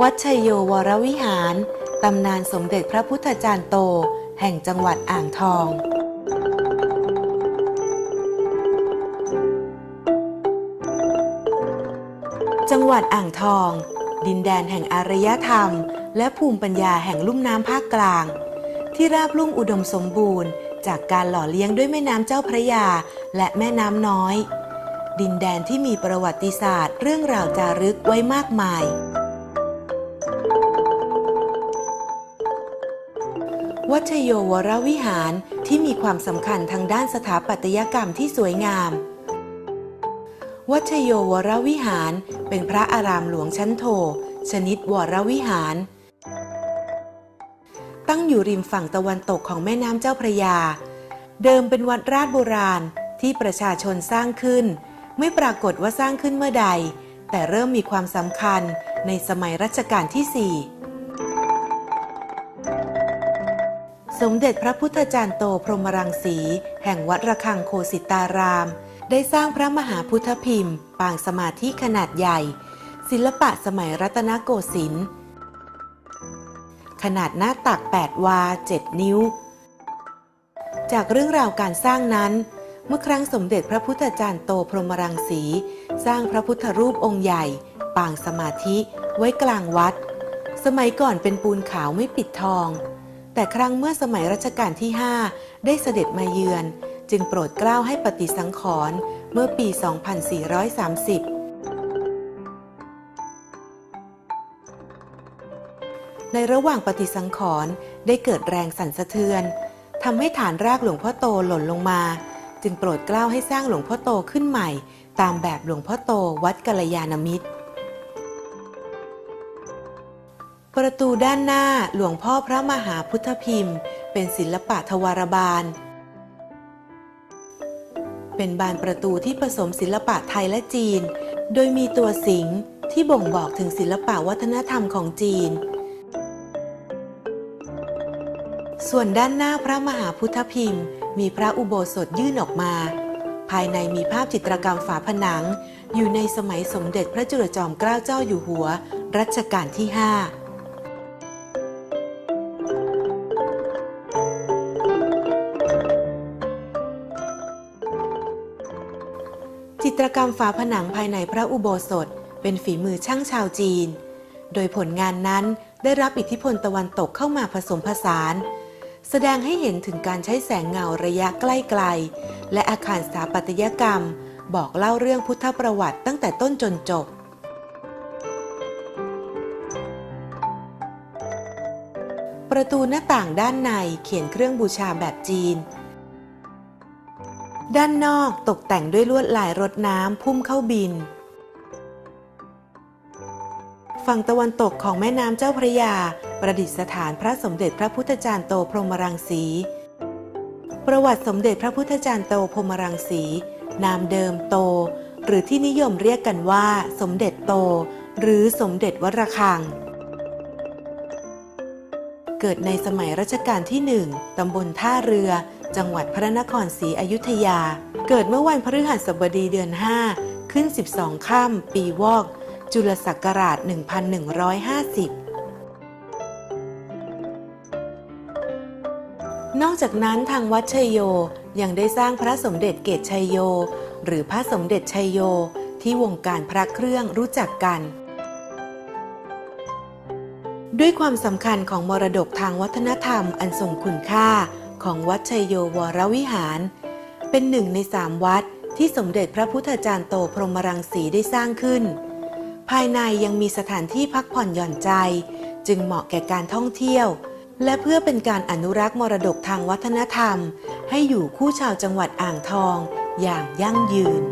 วัดชัยโยวรวิหาร ตำนานสมเด็จพระพุทธจารย์โต แห่งจังหวัดอ่างทอง จังหวัดอ่างทอง ดินแดนแห่งอารยธรรม และภูมิปัญญาแห่งลุ่มน้ำภาคกลาง ที่ราบลุ่มอุดมสมบูรณ์ จากการหล่อเลี้ยงด้วยแม่น้ำเจ้าพระยา และแม่น้ำน้อย ดินแดนที่มีประวัติศาสตร์ เรื่องราวจารึกไว้มากมาย วัชโยวรวิหารที่มีความสำคัญทางด้านสถาปัตยกรรมที่สวยงาม วัชโยวรวิหารเป็นพระอารามหลวงชั้นโท ชนิดวรวิหาร ตั้งอยู่ริมฝั่งตะวันตกของแม่น้ำเจ้าพระยา เดิมเป็นวัดราชโบราณที่ประชาชนสร้างขึ้น ไม่ปรากฏว่าสร้างขึ้นเมื่อใด แต่เริ่มมีความสำคัญในสมัยรัชกาลที่สี่ สมเด็จพระพุทธจารย์โตพรหมรังสี แห่งวัดระฆังโคสิตาราม ได้สร้างพระมหาพุทธพิมพ์ ปางสมาธิขนาดใหญ่ ศิลปะสมัยรัตนโกสินทร์ขนาดหน้าตัก 8 วา 7 นิ้ว จากเรื่องราวการสร้างนั้น เมื่อครั้งสมเด็จพระพุทธจารย์โตพรหมรังสี สร้างพระพุทธรูปองค์ใหญ่ ปางสมาธิไว้กลางวัด สมัยก่อนเป็นปูนขาวไม่ปิดทอง แต่ครั้งเมื่อสมัยรัชกาลที่ 5 ได้เสด็จมาเยือน จึงโปรดเกล้าให้ปฏิสังขรณ์เมื่อปี 2430ในระหว่างปฏิสังขรณ์ได้เกิดแรงสั่นสะเทือนทำให้ฐานรากหลวงพ่อโตหล่นลงมา จึงโปรดเกล้าให้สร้างหลวงพ่อโตขึ้นใหม่ ตามแบบหลวงพ่อโตวัดกัลยาณมิตร ประตูด้านหน้าหลวงพ่อพระมหาพุทธพิมพ์ เป็นศิลปะทวารบาล เป็นบานประตูที่ผสมศิลปะไทยและจีน โดยมีตัวสิงห์ที่บ่งบอกถึงศิลปะวัฒนธรรมของจีน ส่วนด้านหน้าพระมหาพุทธพิมพ์ มีพระอุโบสถยื่นออกมา ภายในมีภาพจิตรกรรมฝาผนัง อยู่ในสมัยสมเด็จพระจุลจอมเกล้าเจ้าอยู่หัว รัชกาลที่ 5 ตรกรรมฝาผนังภายในพระอุโบสถ เป็นฝีมือช่างชาวจีน โดยผลงานนั้นได้รับอิทธิพลตะวันตกเข้ามาผสมผสาน แสดงให้เห็นถึงการใช้แสงเงาระยะใกล้ไกล และอาคารสถาปัตยกรรม บอกเล่าเรื่องพุทธประวัติตั้งแต่ต้นจนจบประตูหน้าต่างด้านในเขียนเครื่องบูชาแบบจีน ด้านนอกตกแต่งด้วยลวดลายรถน้ำพุ่มเข้าบิน ฝั่งตะวันตกของแม่น้ำเจ้าพระยา ประดิษฐานพระสมเด็จพระพุทธจารย์โตพรหมรังสี ประวัติสมเด็จพระพุทธจารย์โตพรหมรังสี นามเดิมโต หรือที่นิยมเรียกกันว่า สมเด็จโต หรือสมเด็จวัดระฆังเกิดในสมัยรัชกาลที่หนึ่งตำบลท่าเรือ จังหวัดพระนครศรีอยุธยา เกิดเมื่อวันพฤหัสบดีเดือน 5 ขึ้น 12 ค่ำปีวอก จุลศักราช 1150นอกจากนั้นทางวัดชัยโยยังได้สร้างพระสมเด็จเกตชัยโย หรือพระสมเด็จชัยโย ที่วงการพระเครื่องรู้จักกัน ด้วยความสำคัญของมรดกทางวัฒนธรรมอันทรงคุณค่า ของวัดชัยโยวรวิหาร เป็นหนึ่งในสามวัดที่สมเด็จพระพุทธจารย์โตพรหมรังสีได้สร้างขึ้น ภายในยังมีสถานที่พักผ่อนหย่อนใจ จึงเหมาะแก่การท่องเที่ยว และเพื่อเป็นการอนุรักษ์มรดกทางวัฒนธรรม ให้อยู่คู่ชาวจังหวัดอ่างทองอย่างยั่งยืน